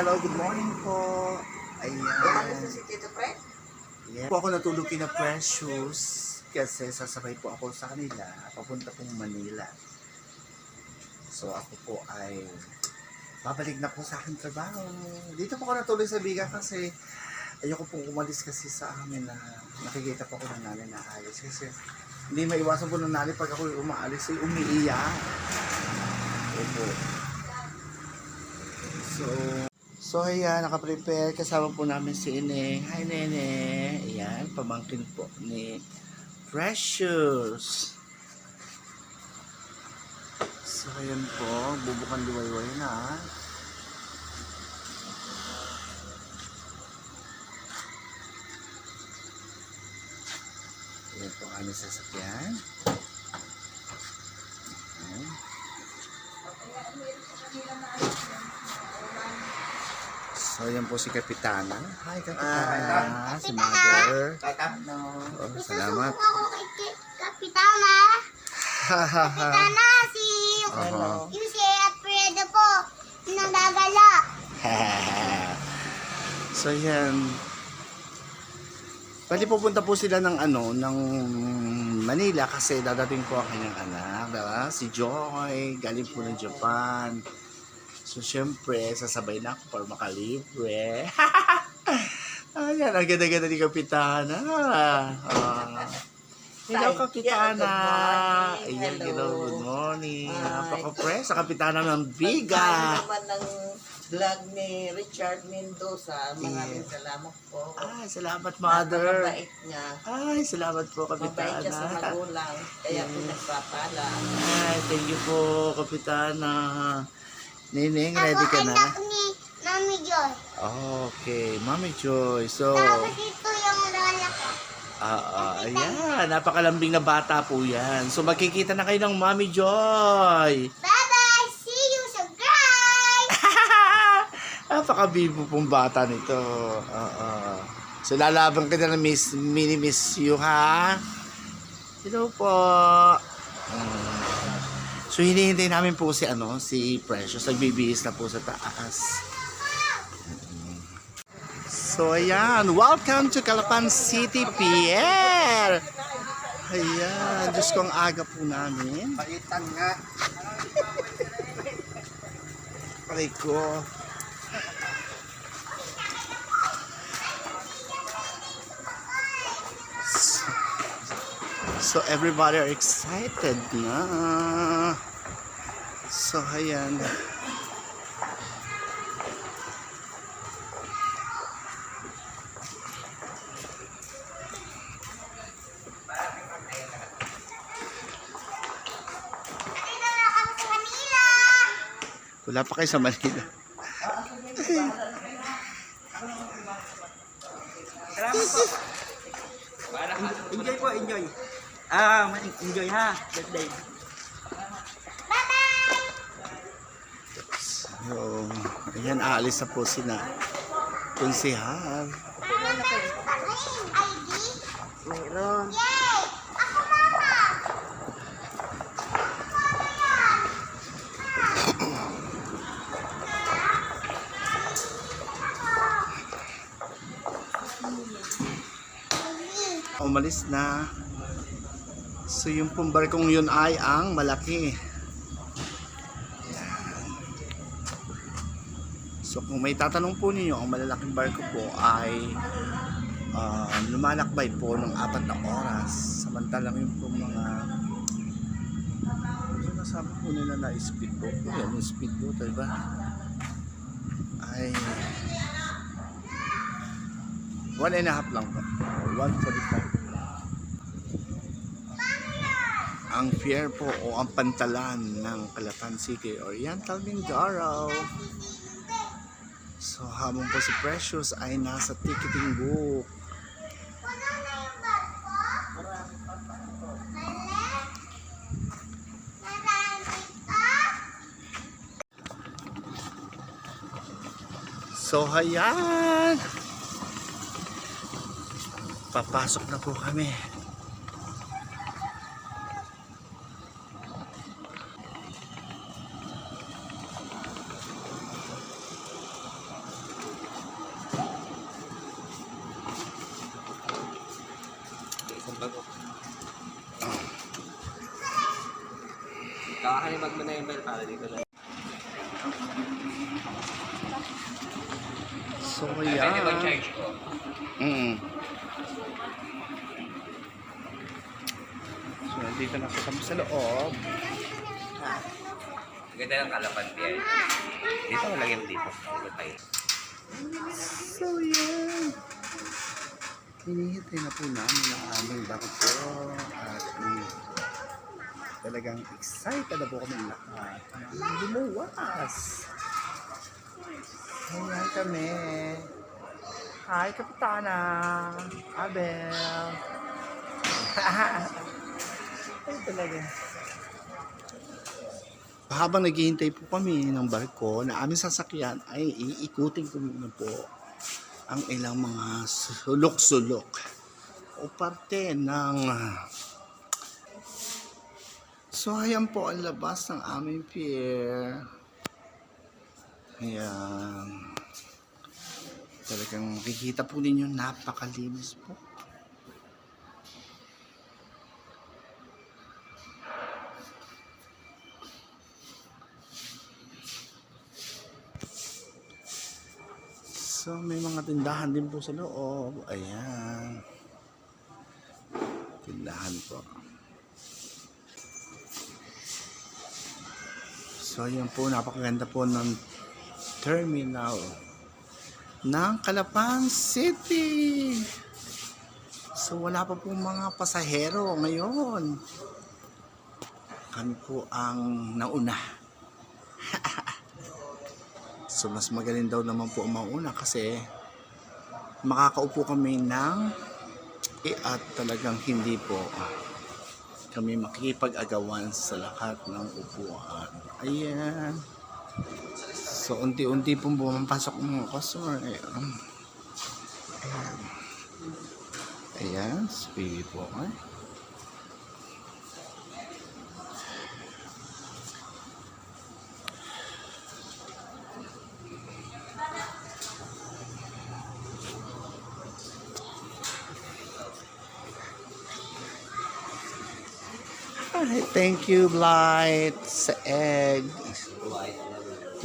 Hello, good morning po. Ayan. si Tito Fred? Yeah. Po ako natulog kina Precious kasi sasabay po ako sa kanila papunta pong Manila. So ako po ay babalik na po sa aking trabaho. Dito po ako natulog sa biga kasi ayoko pong umalis kasi sa amin na nakikita po ako ng nanay na ayos. Kasi hindi maiwasan po ng nanay pag ako umaalis ay umiiyak. Opo. So, So ayan, nakaprepare. Kasama po namin si Ineng. Hi Nene. Ayan, pamangkin po ni Precious. So ayan po, bubukan liwayway na. Ayan po aming sasakyan. Ayan. So, yan po si Kapitana. Hi, Kapitana. si Mother. No. Oh, salamat. ako kay Kapitana. Kapitana, si Hello. yung si Alfredo po, nagagala. so, yan. Pwede pupunta po sila ng ano, ng Manila kasi dadating po ang kanyang anak, diba? Si Joy, galing po ng Japan. So, syempre, sasabay na ako para makalibre. Ayan, ang ganda-ganda ni Kapitana. Ah. Hello. Kapitana. Yeah, good morning. Ayan, Hello. good morning. Hi. Napaka-fresh sa Kapitana ng Biga. naman ng vlog ni Richard Mendoza. Maraming Yeah. salamat po. Ay, salamat, Mother. Napakabait niya. Ay, salamat po, Mabait siya sa Kapitana. magulang. Kaya Yeah. pinagpapala. Ay, thank you po, Kapitana. Nining, ready Ako ka na? anak ni Mami Joy. Okay, Mami Joy. So, Tapos ito yung lola ko. ah, ah, ayan, napakalambing na bata po yan. So, magkikita na kayo ng Mami Joy. Bye-bye! See you guys! Napakabibo pong bata nito. Oo. So, lalaban ka na ng miss, mini miss you, ha? Hello po. Mm. So, hinihintay namin po si, ano, si Precious. Nagbibihis na po sa taas. So, ayan. Welcome to Calapan City, Pierre. Ayan. Diyos ko, ang aga po namin. Palitan nga. Aray ko. So everybody are excited na. So ayan. Wala pa kayo sa Manila. Salamat po. Enjoy po, enjoy. Ah, enjoy ha. Birthday. Bye-bye! So, ayan, aalis na po. Meron tayong ID? Meron. Yay! Ako mama! Umalis na. So yung pong barkong yun ay ang malaki. Yan. So kung may tatanong po ninyo, ang malalaking barko po ay ah, lumalakbay po ng apat na oras. Samantalang yung po mga ano nasabi po nila na speedboat po yan, yung speedboat, diba? Ay one and a half lang po. Or 145 ang fare po o ang pantalan ng Calapan City Oriental Mindoro. So habang po si Precious ay nasa ticketing book. So hayan! Papasok na po kami. Kakakalibag mo na yung bell para dito lang. So, yeah. ko? Mm. Nandito na po kami sa loob. Ganda ng kalapan diyan. Dito, lagyan mo dito. Dito tayo. So, yeah. Hinihintay na po namin ang aming barko. At mm, talagang excited na po kami lahat. Lumuwas. Ayan kami. Hi, Kapitana. Abel. Ay, talaga. Habang naghihintay po kami ng barko na aming sasakyan, ay iikutin ko muna po ang ilang mga sulok-sulok o parte ng So ayan po ang labas ng aming pier. Ayan. Talagang makikita po ninyo napakalinis po. So may mga tindahan din po sa loob. Ayan. Tindahan po. So ayan po, napakaganda po ng terminal ng Calapan City. So wala pa po mga pasahero ngayon. Kami po ang nauna. So mas magaling daw naman po ang mauna kasi makakaupo kami ng eh, at talagang hindi po kami makikipag-agawan sa lahat ng upuan. Ayan. So unti-unti pong bumapasok mga customer. Ayan. Ayan. Ayan. Speedy po. Eh. Ay, thank you, Blight, sa egg.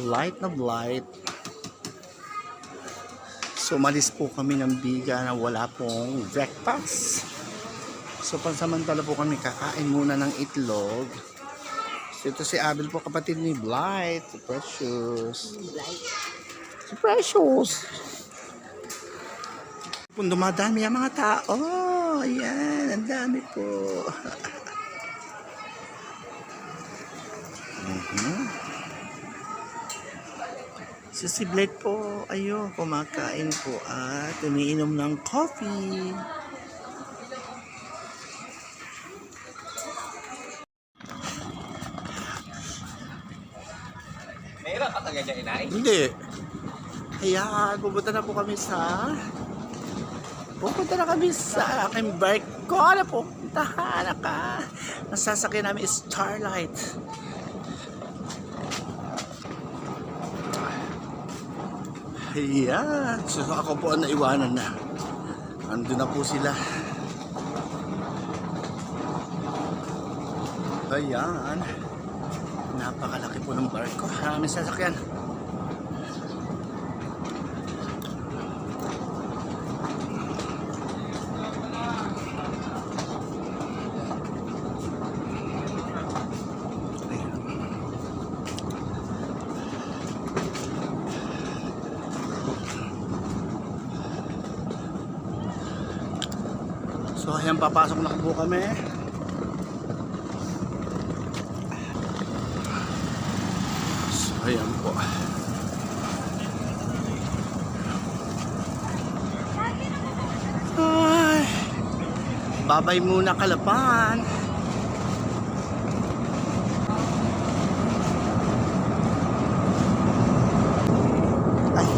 Light na blight. So, malis po kami ng biga na wala pong breakfast. So, pansamantala po kami kakain muna ng itlog. So, ito si Abel po, kapatid ni Blight. Si Precious. Si Precious. Dumadami ang mga tao. Ayan, ang dami po. si Blake po, ayo, kumakain po at umiinom ng coffee. Mahirap ka talaga dyan, inay. Hindi. Ayan, pupunta na po kami sa... Pupunta na kami sa aking barko na pupuntahan ka. Ang sasakyan namin is Starlight. Ayan. So ako po ang naiwanan na. Ando na po sila. Ayan. Napakalaki po ng barko. Maraming sasakyan. So ayan, papasok na po kami. So ayan po. Ay, babay muna kalapan. Ay,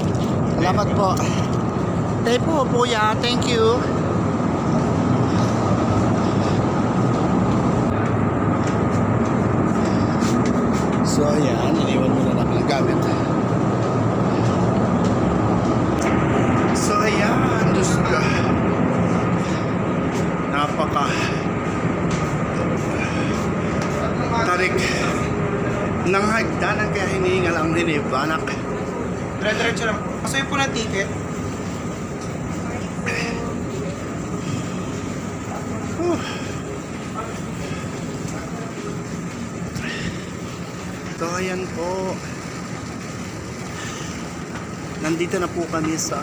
salamat po. Thank po, kuya. Thank you. So ayan, iniwan muna namin ang gamit. So ayan, Diyos ka. Napaka tarik ng hagdanan kaya hinihingal ang hinibanak. Dire-diretso lang. Kasi po na ticket. Ayan po. Nandito na po kami sa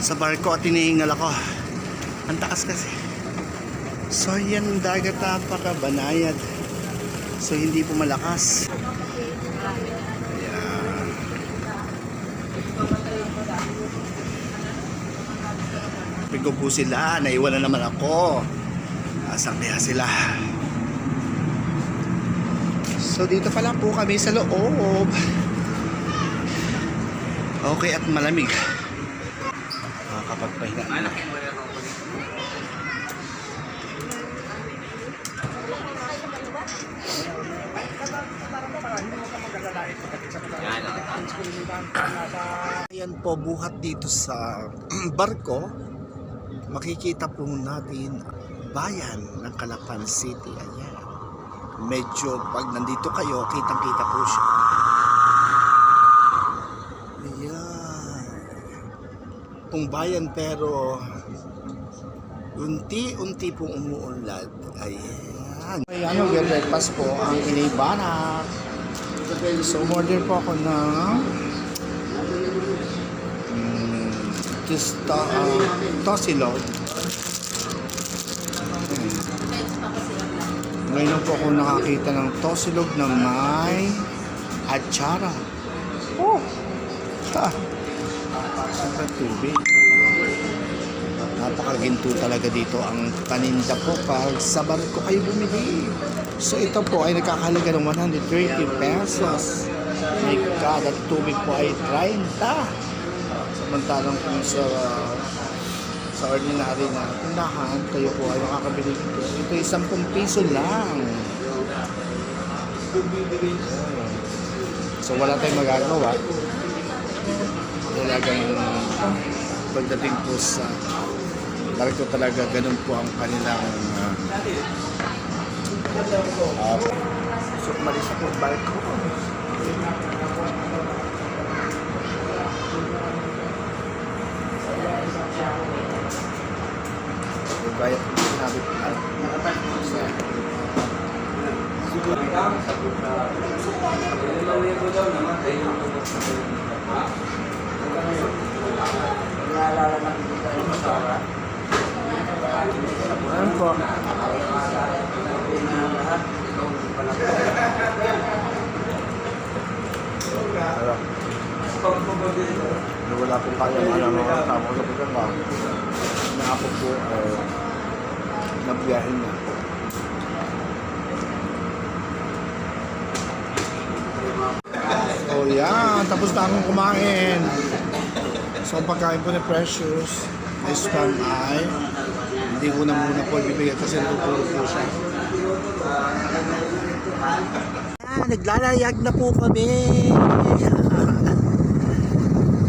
sa barko at hinihingal ako. Ang taas kasi. So, ang dagat napakabanayad. So, hindi po malakas. Ayan. Pigo po sila. Naiwan na naman ako. Asan kaya sila? So dito pa lang po kami sa loob. Okay at malamig. Makakapagpahinga. na. Ayan po buhat dito sa barko. Makikita po natin bayan ng Calapan City. Ayan medyo pag nandito kayo, kitang-kita po siya. Ayan. Kung bayan pero unti-unti pong umuunlad. Ayan. Ayan, mag-breakfast po ang inibana. So, order po ako ng mm, tista, uh, tosilog. Ngayon po ako nakakita ng tosilog na may atsara. Oh! Ha! Saka tubig. Napakaginto talaga dito ang paninda po pag sa barko kayo bumili. So ito po ay nakakahalaga ng 130 pesos. My God, at tubig po ay 30. Samantalang kung sa sa ordinary na tindahan, kayo po ay makakabili dito. Ito ay 10 piso lang. So wala tayong magagawa. Talagang pagdating po sa barko talaga ganun po ang kanilang uh, uh, so umalis ang barko. Kaya po sinabi ko at Ayan po. Ano? Wala po kaya mga mga tao sa pagkakang na ako po eh, nabiyahin na. Yan, tapos na akong kumain. So ang pagkain po ni Precious is from I. Hindi ko na muna po ibibigay kasi natutulog po siya. Ah, naglalayag na po kami.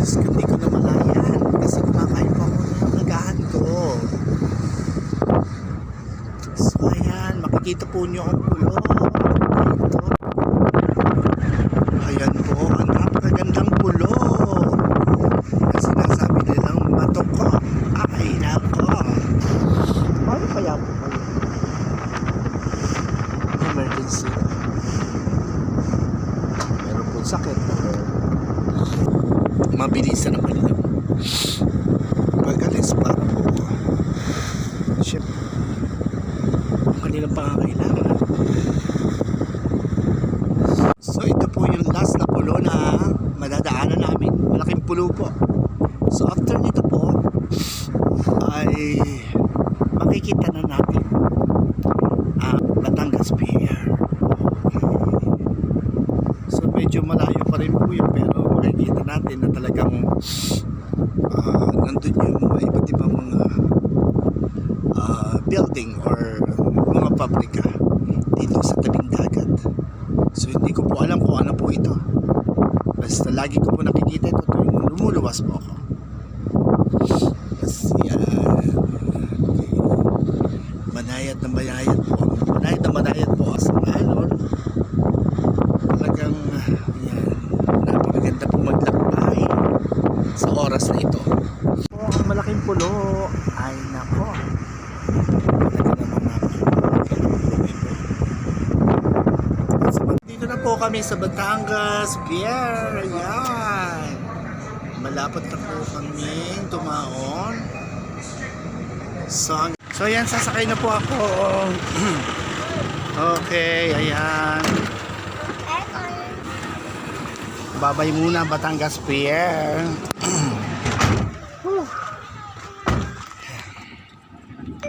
Diyos hindi ko na malayan kasi kumakain po ako ng nagahan ko. So ayan, makikita po nyo ang pulo. Ito. Ayan po, ang napakagandang pulo. Ang sinasabi nilang matok ko. Ay, nako. Paano kaya po pala? Emergency. Meron po sakit. Mabilisan naman lang. Pag-alis para po. Siyempre, ang kanilang pangangailangan. So ito po yung last na pulo na madadaanan namin. Malaking pulo po. So after nito po ay makikita na natin ang Batangas Pier. So medyo malayo pa rin po yun pero makikita natin na talagang ah, nandun yung banayad na banayad po. Banayad na banayad po as ang alon. Oh. Talagang, yan, napakaganda po maglakbay sa oras na ito. So, ang malaking pulo, ay nako. Dito na po kami sa Batangas Pier. Ayan. Malapit na po kami tumaon. So, so yan, sasakay na po ako. okay, ayan. Babay muna Batangas Pier.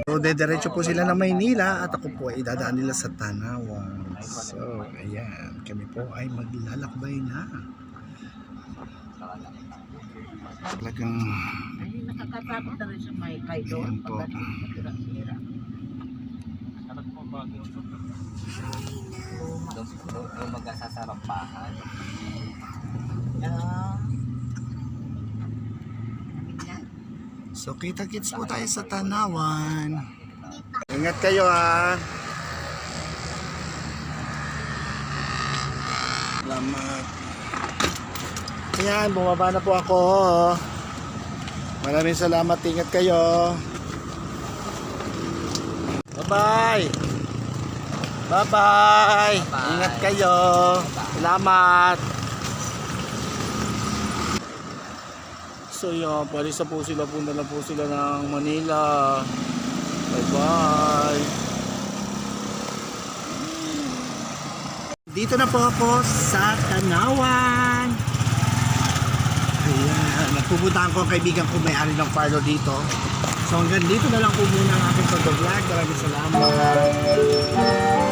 So, dediretso po sila ng Maynila at ako po ay dadaan nila sa Tanawan. So, ayan. Kami po ay maglalakbay na. Talagang nakakatakot na rin sa may kay doon. Ayan po. Pagkatira. Doon doon magkasasarampahan. Ah. So kita-kits po tayo sa Tanawan. Ingat kayo ha. Salamat. Ayan, bumaba na po ako. Maraming salamat. Ingat kayo. Bye-bye. Bye-bye. Ingat kayo. Salamat. So yun, palis na po sila, punta na po sila ng Manila. Bye bye. Dito na po ako sa Tanawan. Ayan, nagpupuntahan ko ang kaibigan ko may-ari ng parlo dito. So hanggang dito na lang po muna ang aking pag-vlog. Maraming salamat.